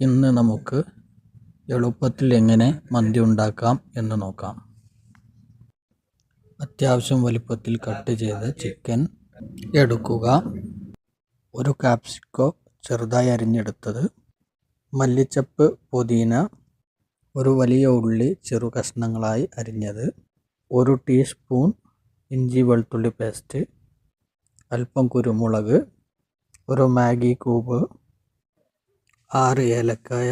ഇന്ന് നമുക്ക് എളുപ്പത്തിൽ എങ്ങനെ മന്തി ഉണ്ടാക്കാം എന്ന് നോക്കാം. അത്യാവശ്യം വലിപ്പത്തിൽ കട്ട് ചെയ്ത ചിക്കൻ എടുക്കുക. ഒരു കാപ്സിക്കോ ചെറുതായി അരിഞ്ഞെടുത്തത്. മല്ലിച്ചപ്പ് പുതിന ഒരു വലിയ ഉള്ളി ചെറു കഷ്ണങ്ങളായി അരിഞ്ഞത്. ഒരു ടീസ്പൂൺ ഇഞ്ചി വെളുത്തുള്ളി പേസ്റ്റ് അല്പം കുരുമുളക് ഒരു മാഗി ക്യൂബ് ആറ് ഏലക്കായ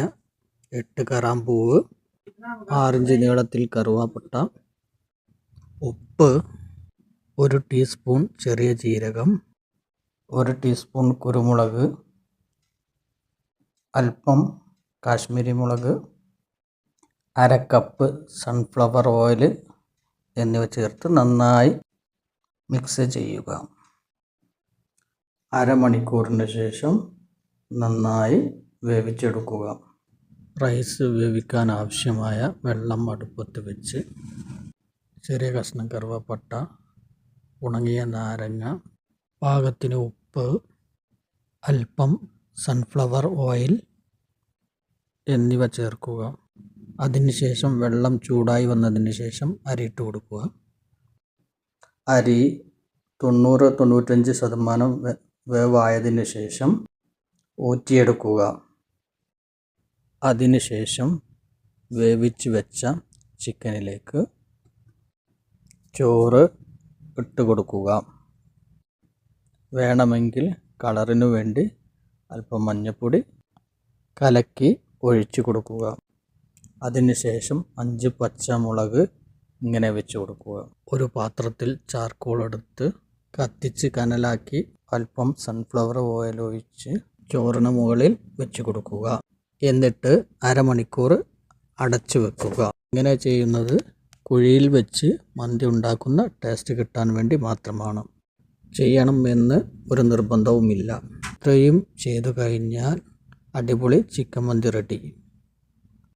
എട്ട് കറാമ്പൂവ് ആറിഞ്ച് നീളത്തിൽ കറുവാപ്പട്ട ഉപ്പ് ഒരു ടീസ്പൂൺ ചെറിയ ജീരകം ഒരു ടീസ്പൂൺ കുരുമുളക് അല്പം കാശ്മീരി മുളക് അര കപ്പ് സൺഫ്ലവർ ഓയിൽ എന്നിവ ചേർത്ത് നന്നായി മിക്സ് ചെയ്യുക. അരമണിക്കൂറിന് ശേഷം നന്നായി വേവിച്ചെടുക്കുക. റൈസ് വേവിക്കാൻ ആവശ്യമായ വെള്ളം അടുപ്പത്ത് വെച്ച് ചെറിയ കഷ്ണം കറുവപ്പട്ട ഉണങ്ങിയ നാരങ്ങ പാകത്തിന് ഉപ്പ് അല്പം സൺഫ്ലവർ ഓയിൽ എന്നിവ ചേർക്കുക. അതിനുശേഷം വെള്ളം ചൂടായി വന്നതിന് ശേഷം അരി ഇട്ട് കൊടുക്കുക. അരി തൊണ്ണൂറ് തൊണ്ണൂറ്റഞ്ച് ശതമാനം വേവായതിന് ശേഷം ഊറ്റിയെടുക്കുക. അതിനുശേഷം വേവിച്ച് വെച്ച ചിക്കനിലേക്ക് ചോറ് ഇട്ട് കൊടുക്കുക. വേണമെങ്കിൽ കളറിനു വേണ്ടി അല്പം മഞ്ഞൾപ്പൊടി കലക്കി ഒഴിച്ചു കൊടുക്കുക. അതിനുശേഷം അഞ്ച് പച്ചമുളക് ഇങ്ങനെ വെച്ച് കൊടുക്കുക. ഒരു പാത്രത്തിൽ ചാർക്കോൾ എടുത്ത് കത്തിച്ച് കനലാക്കി അല്പം സൺഫ്ലവർ ഓയിൽ ഒഴിച്ച് ചോറിന് മുകളിൽ വെച്ച് കൊടുക്കുക. എന്നിട്ട് അരമണിക്കൂർ അടച്ചു വെക്കുക. ഇങ്ങനെ ചെയ്യുന്നത് കുഴിയിൽ വെച്ച് മന്തി ഉണ്ടാക്കുന്ന ടേസ്റ്റ് കിട്ടാൻ വേണ്ടി മാത്രമാണ്. ചെയ്യണം എന്ന് ഒരു നിർബന്ധവുമില്ല. ഇത്രയും ചെയ്തു കഴിഞ്ഞാൽ അടിപൊളി ചിക്കൻ മന്തി റെഡി